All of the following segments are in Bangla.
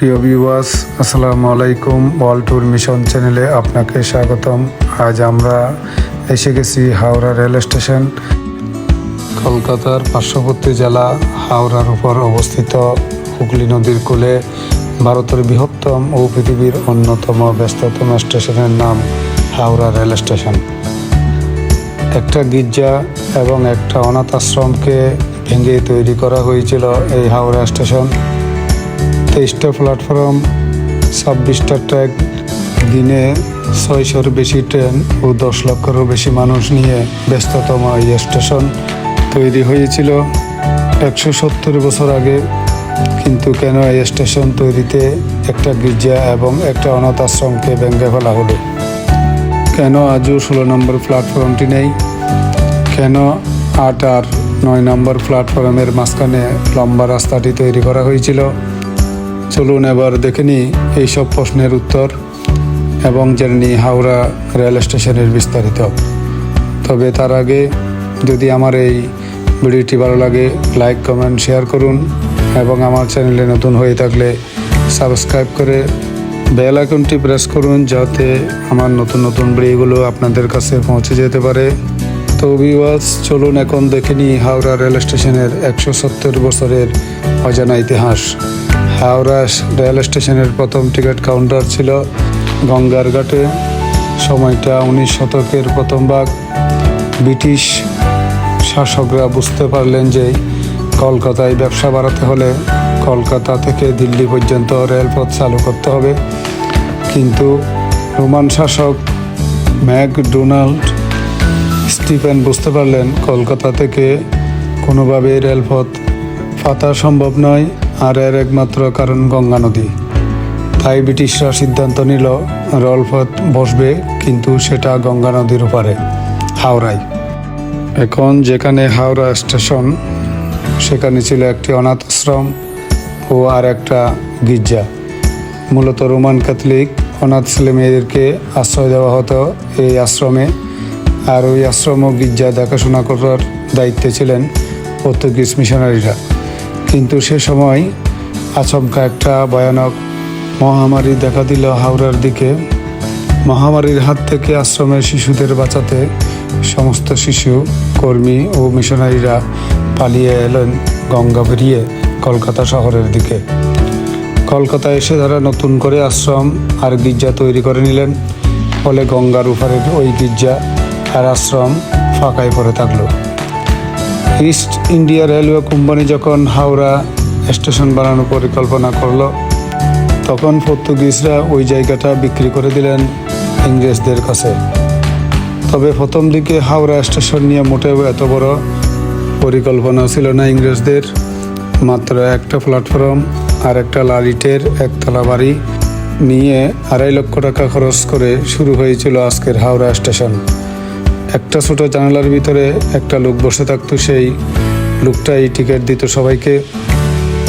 প্রিয় ভিউয়ার্স আসসালামু আলাইকুম। ওয়ার্ল্ড ট্যুর মিশন চ্যানেলে আপনাকে স্বাগতম। আজ আমরা এসে গেছি হাওড়া রেল স্টেশন। কলকাতার পার্শ্ববর্তী জেলা হাওড়ার উপর অবস্থিত হুগলি নদীর কূলে ভারতের বৃহত্তম ও পৃথিবীর অন্যতম ব্যস্ততম স্টেশনের নাম হাওড়া রেল স্টেশন। একটা গির্জা এবং একটা অনাথ আশ্রমকে ভেঙে তৈরি করা হয়েছিল এই হাওড়া স্টেশন। তেইশটা প্ল্যাটফর্ম ছাব্বিশটা ট্র্যাক দিনে ছয়শোর বেশি ট্রেন ও দশ লক্ষেরও বেশি মানুষ নিয়ে ব্যস্ততম এই স্টেশন তৈরি হয়েছিল। একশো সত্তর বছর আগে, কিন্তু কেন এই স্টেশন তৈরিতে একটা গির্জা এবং একটা অনাথ আশ্রমকে ভেঙে ফেলা হলো? কেন আজও ষোলো নম্বর প্ল্যাটফর্মটি নেই? কেন আট আর নয় নম্বর প্ল্যাটফর্মের মাঝখানে লম্বা রাস্তাটি তৈরি করা হয়েছিল? চলুন এবার দেখে নিই এইসব প্রশ্নের উত্তর এবং জেনে নিই হাওড়া রেল স্টেশনের বিস্তারিত। তবে তার আগে যদি আমার এই ভিডিওটি ভালো লাগে, লাইক, কমেন্ট, শেয়ার করুন এবং আমার চ্যানেলে নতুন হয়ে থাকলে সাবস্ক্রাইব করে বেল আইকনটি প্রেস করুন যাতে আমার নতুন নতুন ভিডিওগুলো আপনাদের কাছে পৌঁছে যেতে পারে। তো চলুন এখন দেখে নিই হাওড়া রেল স্টেশনের একশো সত্তর বছরের অজানা ইতিহাস। হাওড়া রেল স্টেশনের প্রথম টিকিট কাউন্টার ছিল গঙ্গার ঘাটে। সময়টা উনিশ শতকের প্রথম ভাগ। ব্রিটিশ শাসকরা বুঝতে পারলেন যে কলকাতায় ব্যবসা বাড়াতে হলে কলকাতা থেকে দিল্লি পর্যন্ত রেলপথ চালু করতে হবে। কিন্তু রোমান শাসক ম্যাকডোনাল্ড স্টিফেন বুঝতে পারলেন, কলকাতা থেকে কোনোভাবে রেলপথ পাতা সম্ভব নয়, আর এর একমাত্র কারণ গঙ্গা নদী। তাই ব্রিটিশরা সিদ্ধান্ত নিল, রেলপথ বসবে কিন্তু সেটা গঙ্গা নদীর ওপারে, হাওড়ায়। এখন যেখানে হাওড়া স্টেশন, সেখানে ছিল একটি অনাথ আশ্রম ও আর একটা গির্জা। মূলত রোমান ক্যাথলিক অনাথ ছেলে মেয়েদেরকে আশ্রয় দেওয়া হতো এই আশ্রমে। আর ওই আশ্রম ও গির্জা দেখাশোনা করার দায়িত্বে ছিলেন পর্তুগিজ মিশনারিরা। কিন্তু সে সময় আচমকা একটা ভয়ানক মহামারী দেখা দিল হাওড়ার দিকে। মহামারীর হাত থেকে আশ্রমের শিশুদের বাঁচাতে সমস্ত শিশু, কর্মী ও মিশনারিরা পালিয়ে এলেন গঙ্গা পেরিয়ে কলকাতা শহরের দিকে। কলকাতা এসে তারা নতুন করে আশ্রম আর গির্জা তৈরি করে নিলেন। ফলে গঙ্গার উপারের ওই গির্জা আর আশ্রম ফাঁকায় পড়ে থাকল। ইস্ট ইন্ডিয়া রেলওয়ে কোম্পানি যখন হাওড়া স্টেশন বানানোর পরিকল্পনা করল, তখন পর্তুগিজরা ওই জায়গাটা বিক্রি করে দিলেন ইংরেজদের কাছে। তবে প্রথম দিকে হাওড়া স্টেশন নিয়ে মোটেও এত বড় পরিকল্পনা ছিল না ইংরেজদের। মাত্র একটা প্ল্যাটফর্ম আর একটা লালিটের একতলা বাড়ি নিয়ে আড়াই লক্ষ টাকা খরচ করে শুরু হয়েছিল আজকের হাওড়া স্টেশন। একটা ছোট জানালার ভিতরে একটা লোক বসে থাকতো, সেই লোকটাই টিকিট দিত সবাইকে।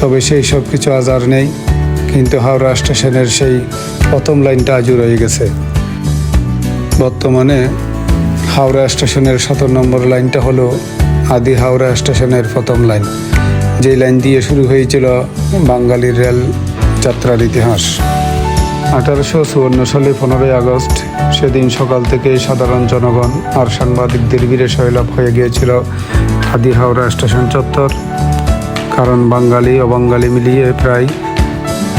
তবে সেই সব কিছু আজ আর নেই, কিন্তু হাওড়া স্টেশনের সেই প্রথম লাইনটা আজও রয়ে গেছে। বর্তমানে হাওড়া স্টেশনের সতেরো নম্বর লাইনটা হলো আদি হাওড়া স্টেশনের প্রথম লাইন। যেই লাইন দিয়ে শুরু হয়েছিল বাঙালির রেল যাত্রার ইতিহাস। আঠারোশো চুয়ান্ন সালে পনেরোই আগস্ট সেদিন সকাল থেকে সাধারণ জনগণ আর সাংবাদিকদের ভিড়ে শৈলাভ হয়ে গিয়েছিল আদি হাওড়া স্টেশন চত্বর। কারণ বাঙালি, অবাঙালি মিলিয়ে প্রায়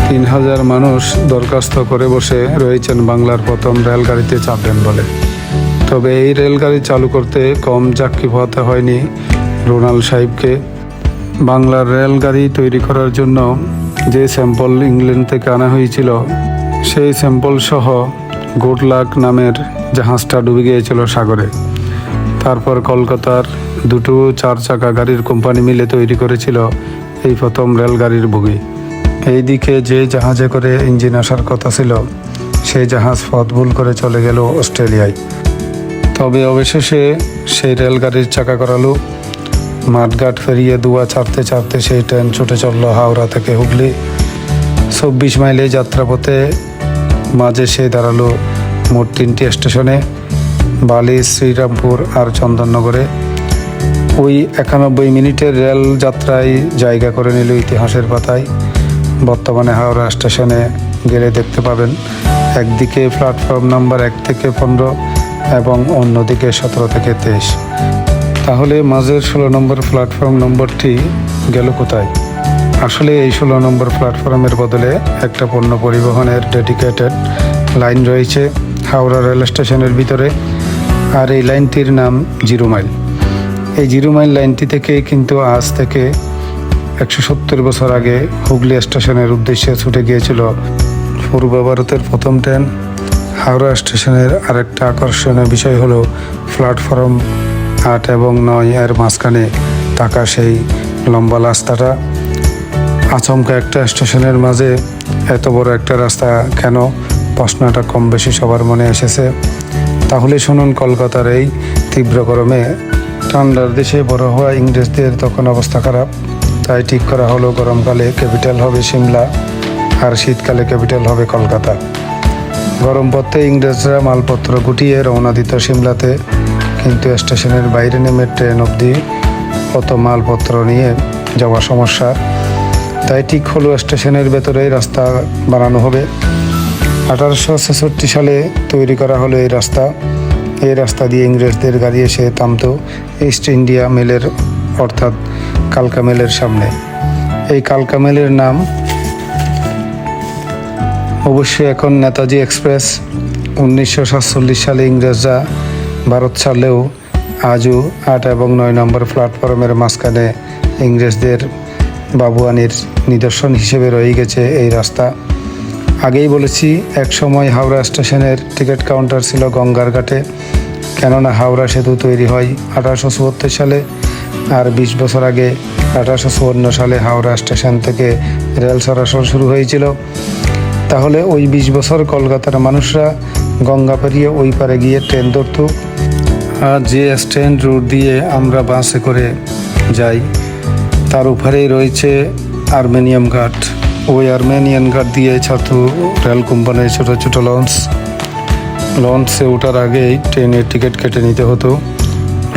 তিন হাজার মানুষ দরখাস্ত করে বসে রয়েছেন বাংলার প্রথম রেলগাড়িতে চাপবেন বলে। তবে এই রেলগাড়ি চালু করতে কম যাত্রী পোহাতে হয়নি রোনাল সাহেবকে। বাংলার রেলগাড়ি তৈরি করার জন্য যে স্যাম্পল ইংল্যান্ড থেকে আনা হয়েছিল সেই স্যাম্পল সহ গুডলাক নামের জাহাজটা ডুবে গিয়েছিল সাগরে। তারপর কলকাতার দুটো চার চাকা গাড়ির কোম্পানি মিলে তৈরি করেছিল এই প্রথম রেলগাড়ির বগি। এইদিকে যে জাহাজে করে ইঞ্জিন আসার কথা ছিল, সেই জাহাজ পথ ভুল করে চলে গেল অস্ট্রেলিয়ায়। তবে অবশেষে সেই রেলগাড়ির চাকা করালো। মাঠঘাট ফেরিয়ে দুয়া ছাড়তে ছাড়তে সেই ট্রেন ছুটে চলল হাওড়া থেকে হুগলি। চব্বিশ মাইলে যাত্রাপথে মাঝে সে দাঁড়াল মোট তিনটি স্টেশনে, বালি, শ্রীরামপুর আর চন্দননগরে। ওই একানব্বই মিনিটের রেল যাত্রায় জায়গা করে নিল ইতিহাসের পাতায়। বর্তমানে হাওড়া স্টেশনে গেলে দেখতে পাবেন একদিকে প্ল্যাটফর্ম নাম্বার এক থেকে পনেরো এবং অন্যদিকে সতেরো থেকে তেইশ। তাহলে মাঝের ষোলো নম্বর প্ল্যাটফর্ম নম্বরটি গেল কোথায়? আসলে এই ষোলো নম্বর প্ল্যাটফর্মের বদলে একটা পণ্য পরিবহনের ডেডিকেটেড লাইন রয়েছে হাওড়া রেল স্টেশনের ভিতরে, আর এই লাইনটির নাম জিরো মাইল। এই জিরো মাইল লাইনটি থেকে কিন্তু আজ থেকে একশো সত্তর বছর আগে হুগলি স্টেশনের উদ্দেশ্যে ছুটে গিয়েছিল পূর্ব ভারতের প্রথম ট্রেন। হাওড়া স্টেশনের আরেকটা আকর্ষণীয় বিষয় হলো প্ল্যাটফর্ম আট এবং নয় এর মাঝখানে থাকা সেই লম্বা রাস্তাটা। আচমকা একটা স্টেশনের মাঝে এত বড় একটা রাস্তা কেন? প্রশ্নটা কম বেশি সবার মনে এসেছে। তাহলে শুনুন, কলকাতার এই তীব্র গরমে ঠান্ডার দেশে বড় হওয়া ইংরেজদের তখন অবস্থা খারাপ। তাই ঠিক করা হলো, গরমকালে ক্যাপিটাল হবে সিমলা আর শীতকালে ক্যাপিটাল হবে কলকাতা। গরম পথে ইংরেজরা মালপত্র গুটিয়ে রওনা দিত সিমলাতে। কিন্তু স্টেশনের বাইরে নেমে ট্রেন অবধি অত মালপত্র নিয়ে যাওয়া সমস্যা? তাই ঠিক হলো স্টেশনের ভেতরেই রাস্তা বানানো হবে। আঠারোশো ছেষট্টি সালে তৈরি করা হলো এই রাস্তা। এই রাস্তা দিয়ে ইংরেজদের গাড়ি এসে থামতো ইস্ট ইন্ডিয়া মেলের অর্থাৎ কালকা মেলের সামনে। এই কালকা মেলের নাম অবশ্যই এখন নেতাজি এক্সপ্রেস। উনিশশো সাতচল্লিশ সালে ইংরেজরা ভারত ছাড়লেও আজও আট এবং নয় নম্বর প্ল্যাটফর্মের মাঝখানে ইংরেজদের বাবুয়ানির নিদর্শন হিসেবে রয়ে গেছে এই রাস্তা। আগেই বলেছি, এক সময় হাওড়া স্টেশনের টিকিট কাউন্টার ছিল গঙ্গার ঘাটে। কেননা হাওড়া সেতু তৈরি হয় আঠারোশো চুয়াত্তর সালে আর বিশ বছর আগে আঠারোশো চুয়ান্ন সালে হাওড়া স্টেশন থেকে রেল চলাচল শুরু হয়েছিল। তাহলে ওই বিশ বছর কলকাতার মানুষরা গঙ্গা পেরিয়ে ওই পারে গিয়ে ট্রেন ধরত। আর যে স্ট্যান্ড রোড দিয়ে আমরা বাসে করে যাই তার উপরেই রয়েছে আর্মেনিয়াম ঘাট। ওই আর্মেনিয়ান ঘাট দিয়ে ছাড়তো রেল কোম্পানির ছোটো ছোটো লঞ্চ। লঞ্চে ওঠার আগেই ট্রেনের টিকিট কেটে নিতে হতো।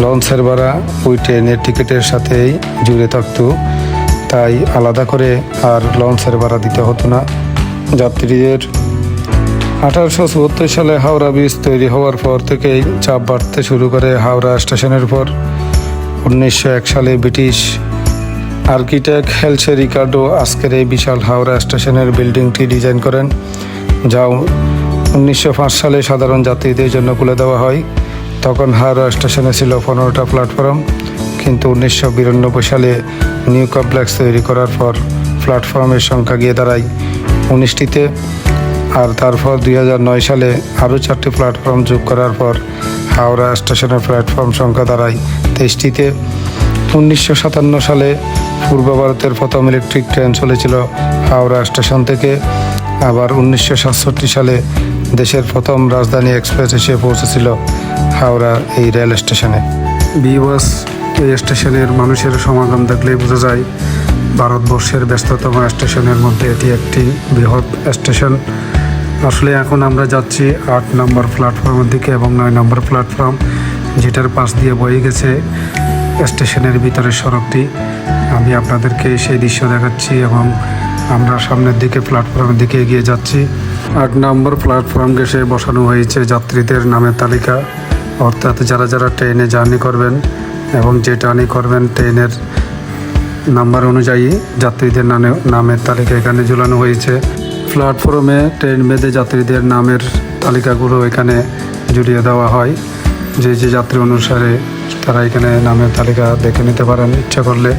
লঞ্চের ভাড়া ওই ট্রেনের টিকিটের সাথেই জুড়ে থাকতো। তাই আলাদা করে আর লঞ্চের ভাড়া দিতে হতো না। যাত্রীদের আঠারোশো চুয়াত্তর সালে হাওড়া ব্রিজ তৈরি হওয়ার পর থেকেই চাপ বাড়তে শুরু করে হাওড়া স্টেশনের পর উনিশশো এক সালে ব্রিটিশ আর্কিটেক্ট হেলসে রিকার্ডো আজকের এই বিশাল হাওড়া স্টেশনের বিল্ডিংটি ডিজাইন করেন, যা উনিশশো পাঁচ সালে সাধারণ যাত্রীদের জন্য খুলে দেওয়া হয়। তখন হাওড়া স্টেশনে ছিল পনেরোটা প্ল্যাটফর্ম, কিন্তু উনিশশো বিরানব্বই সালে নিউ কমপ্লেক্স তৈরি করার পর প্ল্যাটফর্মের সংখ্যা গিয়ে দাঁড়ায় উনিশটিতে। আর তারপর দুই সালে আরও চারটি প্ল্যাটফর্ম যোগ করার পর হাওড়া স্টেশনের প্ল্যাটফর্ম সংখ্যা দাঁড়ায় তেইশটিতে। উনিশশো সাতান্ন সালে পূর্ব ভারতের প্রথম ইলেকট্রিক ট্রেন চলেছিল হাওড়া স্টেশন থেকে। আবার উনিশশো সাতষট্টি সালে দেশের প্রথম রাজধানী এক্সপ্রেস এসে পৌঁছেছিল হাওড়া এই রেল স্টেশনে বিবাস এই স্টেশনের মানুষের সমাগম দেখলেই বোঝা যায়, ভারতবর্ষের ব্যস্ততম স্টেশনের মধ্যে এটি একটি বৃহৎ স্টেশন আসলে এখন আমরা যাচ্ছি আট নম্বর প্ল্যাটফর্মের দিকে এবং নয় নম্বর প্ল্যাটফর্ম যেটার পাশ দিয়ে বয়ে গেছে। স্টেশনের ভিতরের সড়কটি আমি আপনাদেরকে সেই দৃশ্য দেখাচ্ছি এবং আমরা সামনের দিকে প্ল্যাটফর্মের দিকে এগিয়ে যাচ্ছি। আট নম্বর প্ল্যাটফর্ম গেসে বসানো হয়েছে যাত্রীদের নামের তালিকা। অর্থাৎ যারা যারা ট্রেনে জার্নি করবেন এবং যে টার্নি করবেন ট্রেনের নাম্বার অনুযায়ী যাত্রীদের নামে নামের তালিকা এখানে ঝুলানো হয়েছে। প্ল্যাটফর্মে ট্রেন বেঁধে যাত্রীদের নামের তালিকাগুলো এখানে জুড়িয়ে দেওয়া হয়। যে যে যাত্রী অনুসারে তারা এখানে নামের তালিকা দেখে নিতে পারেন। ইচ্ছা করলে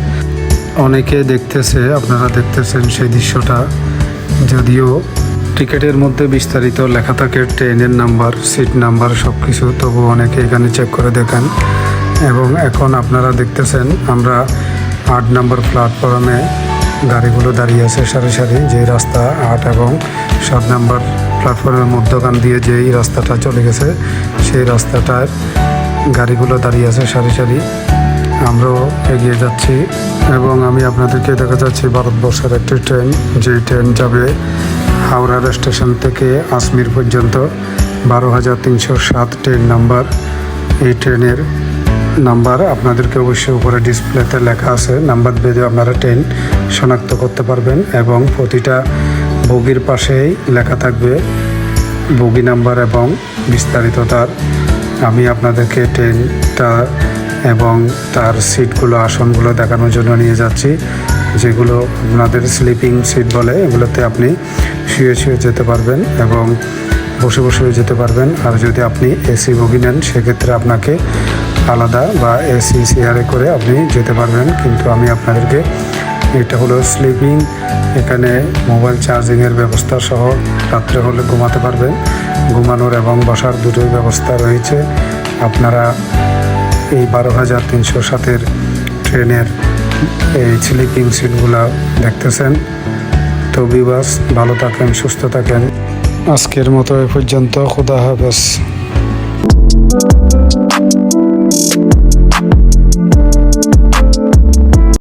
অনেকে দেখতেছে, আপনারা দেখতেছেন সেই দৃশ্যটা। যদিও টিকিটের মধ্যে বিস্তারিত লেখা থাকে, ট্রেনের নাম্বার, সিট নাম্বার সব কিছু তবু অনেকে এখানে চেক করে দেখেন। এবং এখন আপনারা দেখতেছেন, আমরা আট নম্বর প্ল্যাটফর্মে গাড়িগুলো দাঁড়িয়ে আছে সারি সারি যে রাস্তা আট এবং সাত নম্বর প্ল্যাটফর্মের মধ্যখান দিয়ে যেই রাস্তাটা চলে গেছে, সেই রাস্তাটার গাড়িগুলো দাঁড়িয়ে আছে সারি সারি। আমরাও এগিয়ে যাচ্ছি এবং আমি আপনাদেরকে দেখা যাচ্ছি ভারতবর্ষের একটি ট্রেন যে ট্রেন যাবে হাওড়ার স্টেশন থেকে আজমির পর্যন্ত। বারো হাজার তিনশো সাত ট্রেন নাম্বার, এই ট্রেনের নাম্বার আপনাদেরকে অবশ্যই উপরে ডিসপ্লেতে লেখা আছে। নাম্বার বেঁধে আপনারা ট্রেন শনাক্ত করতে পারবেন এবং প্রতিটা বগির পাশেই লেখা থাকবে বগি নাম্বার এবং বিস্তারিত তার আমি আপনাদেরকে ট্রেনটা এবং তার সিটগুলো, আসনগুলো দেখানোর জন্য নিয়ে যাচ্ছি, যেগুলো আপনাদের স্লিপিং সিট বলে, এগুলোতে আপনি শুয়ে শুয়ে যেতে পারবেন এবং বসে বসেও যেতে পারবেন। আর যদি আপনি এসি বগি নেন, সেক্ষেত্রে আপনাকে আলাদা বা এসি চেয়ারে করে আপনি যেতে পারবেন। কিন্তু আমি আপনাদেরকে এটা হলো স্লিপিং এখানে মোবাইল চার্জিংয়ের ব্যবস্থা সহ রাত্রে হলে ঘুমাতে পারবেন। ঘুমানোর এবং বসার দুটোই ব্যবস্থা রয়েছে। আপনারা এই বারো হাজার তিনশো সাতের ট্রেনের এই স্লিপিং সিটগুলো দেখতেছেন। তো বিবাস ভালো থাকেন, সুস্থ থাকেন। আজকের মতো এ পর্যন্ত, খুদা হাফেজ।